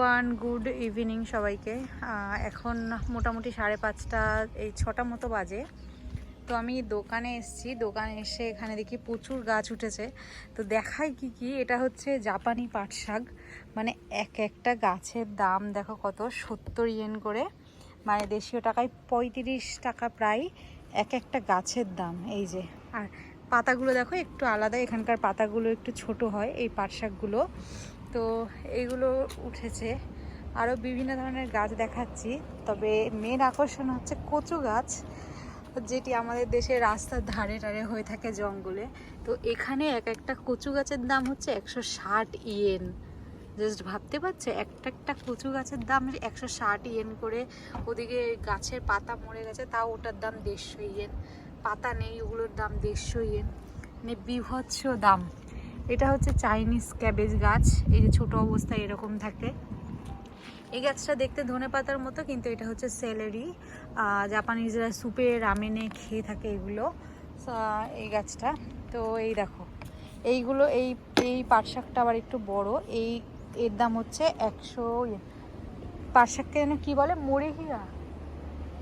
Everyone good evening সবাইকে। এখন মোটামুটি সাড়ে পাঁচটা, এই ছটা মতো বাজে। তো আমি দোকানে এসেছি, দোকানে এসে এখানে দেখি প্রচুর গাছ উঠেছে। তো দেখাই কি কি, এটা হচ্ছে জাপানি পাট শাক। মানে এক একটা গাছের দাম দেখো কত, সত্তর ইয়েন করে। মানে দেশীয় টাকায় পঁয়ত্রিশ টাকা প্রায় এক একটা গাছের দাম, এই যে। আর পাতাগুলো দেখো একটু আলাদা, এখানকার পাতাগুলো একটু ছোট হয়, এই পাট শাকগুলো। তো এইগুলো উঠেছে। আরও বিভিন্ন ধরনের গাছ দেখাচ্ছি, তবে মেন আকর্ষণ হচ্ছে কচু গাছ, যেটি আমাদের দেশে রাস্তার ধারে টারে হয়ে থাকে জঙ্গলে। তো এখানে এক একটা কচু গাছের দাম হচ্ছে একশো ষাট ইয়েন। জাস্ট ভাবতে পারছে? একটা একটা কচু গাছের দাম একশো ষাট ইয়েন করে ওদিকে গাছের পাতা মরে গেছে, তাও ওটার দাম দেড়শো ইয়েন। পাতা নেই, ওগুলোর দাম দেড়শো ইয়েন। মানে বিভৎস দাম। এটা হচ্ছে চাইনিজ ক্যাবেজ গাছ। এই যে ছোট অবস্থায় এরকম থাকে। এই গাছটা দেখতে ধনে পাতার মতো, কিন্তু এটা হচ্ছে সেলেরি। জাপানিজরা সুপে, রামেনে খেয়ে থাকে এগুলো। এই গাছটা। তো এই দেখো, এইগুলো, এই এই পাট শাকটা আবার একটু বড়। এই, এর দাম হচ্ছে একশো ইয়ে। পাট শাককে যেন কী বলে? মরিহিয়া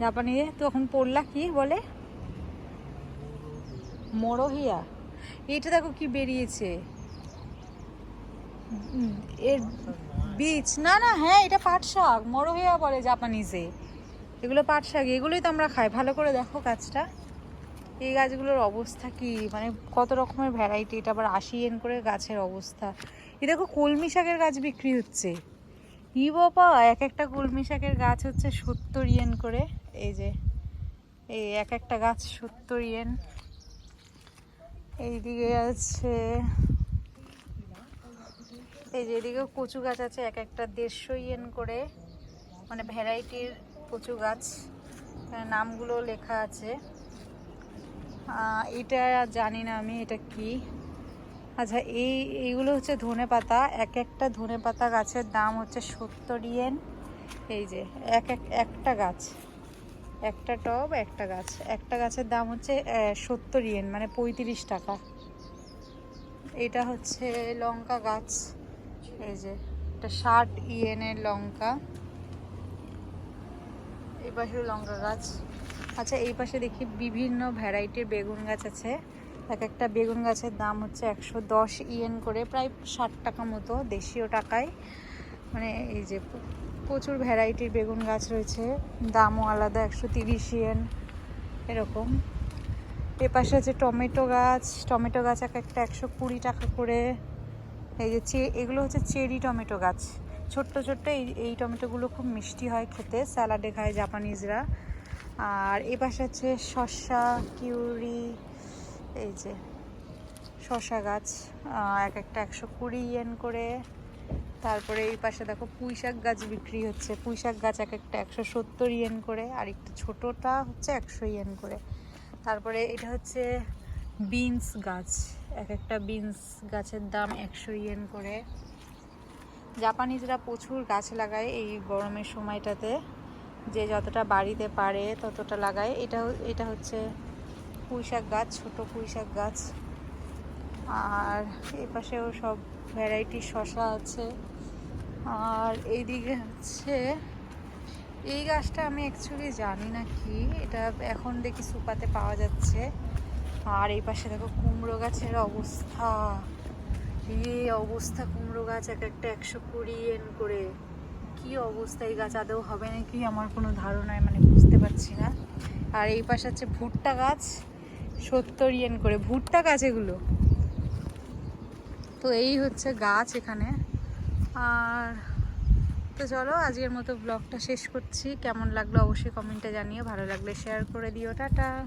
জাপানিজে তখন পড়লা কি বলে? মরহিয়া। এইটা দেখো কি বেরিয়েছে। এর বীজ, না না হ্যাঁ এটা পাট শাক মরহিয়া বলে জাপানিজে। এগুলো পাট শাক, এগুলোই তো আমরা খাই। ভালো করে দেখো গাছটা। এই গাছগুলোর অবস্থা কি? মানে কত রকমের ভ্যারাইটি এটা আবার আশি এন করে গাছের অবস্থা। এই দেখো, কলমি শাকের গাছ বিক্রি হচ্ছে। ই বাবা, এক একটা কলমি শাকের গাছ হচ্ছে সত্তর ইয়েন করে। এই যে, এই এক একটা গাছ সত্তর ইয়েন এইদিকে আছে এই যে এদিকেও কচু গাছ আছে, এক একটা দেড়শো ইয়েন করে মানে ভ্যারাইটির কচু গাছ। নামগুলো লেখা আছে। এটা জানি না আমি, এটা কি? আচ্ছা এই, এইগুলো হচ্ছে ধনে পাতা। এক একটা ধনে পাতা গাছের দাম হচ্ছে সত্তর ইয়েন। এই যে, এক এক, একটা গাছ। একটা টব, একটা গাছ। একটা গাছের দাম হচ্ছে সত্তর ইয়েন মানে পঁয়ত্রিশ টাকা। এটা হচ্ছে লঙ্কা গাছ। এই যে এটা ষাট ইয়েনের লঙ্কা। এই পাশেও লঙ্কা গাছ। আচ্ছা এই পাশে দেখি বিভিন্ন ভ্যারাইটির বেগুন গাছ আছে। এক একটা বেগুন গাছের দাম হচ্ছে একশো দশ ইয়েন করে, প্রায় ষাট টাকা মতো, দেশীয় টাকায়। মানে এই যে প্রচুর ভ্যারাইটির বেগুন গাছ রয়েছে। দামও আলাদা, একশো তিরিশ ইয়েন, এরকম। এ পাশে আছে টমেটো গাছ। টমেটো গাছ এক একটা একশো কুড়ি টাকা করে। এই যে চে এগুলো হচ্ছে চেরি টমেটো গাছ। ছোট্ট ছোট্ট এই এই টমেটোগুলো খুব মিষ্টি হয় খেতে, স্যালাডে খায় জাপানিজরা। আর এ পাশে আছে শসা, কিউরি, এই যে শসা গাছ এক একটা একশো কুড়ি ইয়েন করে। তারপরে এই পাশে দেখো পুঁই শাক গাছ বিক্রি হচ্ছে। পুঁই শাক গাছ এক একটা একশো সত্তর ইয়েন করে, আর একটু ছোটোটা হচ্ছে একশো ইয়েন করে। তারপরে এটা হচ্ছে বিনস গাছ। এক একটা বিনস গাছের দাম একশো ইয়েন করে। জাপানিজরা প্রচুর গাছ লাগায় এই গরমের সময়টাতে। যে যতটা বাড়িতে পারে ততটা লাগায়। এটা এটা হচ্ছে পুঁই শাক গাছ, ছোটো পুঁই শাক গাছ। আর এই পাশেও সব ভ্যারাইটির শশা আছে। আর এইদিকে হচ্ছে, এই গাছটা আমি অ্যাকচুয়ালি জানি না কি। এটা এখন দেখি সুপাতে পাওয়া যাচ্ছে। আর এই পাশে দেখো কুমড়ো গাছের অবস্থা। এই অবস্থা কুমড়ো গাছ এক একটা একশো কুড়ি এন করে। কি অবস্থা এই গাছ? আদৌ হবে নাকি? আমার কোনো ধারণায় মানে বুঝতে পারছি না। আর এই পাশে হচ্ছে ভুট্টা গাছ, সত্তর ইয়েন করে। ভুট্টা গাছ এগুলো। তো এই হচ্ছে গাছ এখানে। আর তো চলো, আজকের মতো ব্লগটা শেষ করছি। কেমন লাগল অবশ্যই কমেন্টে জানিও। ভালো লাগলে শেয়ার করে দিও। টাটা।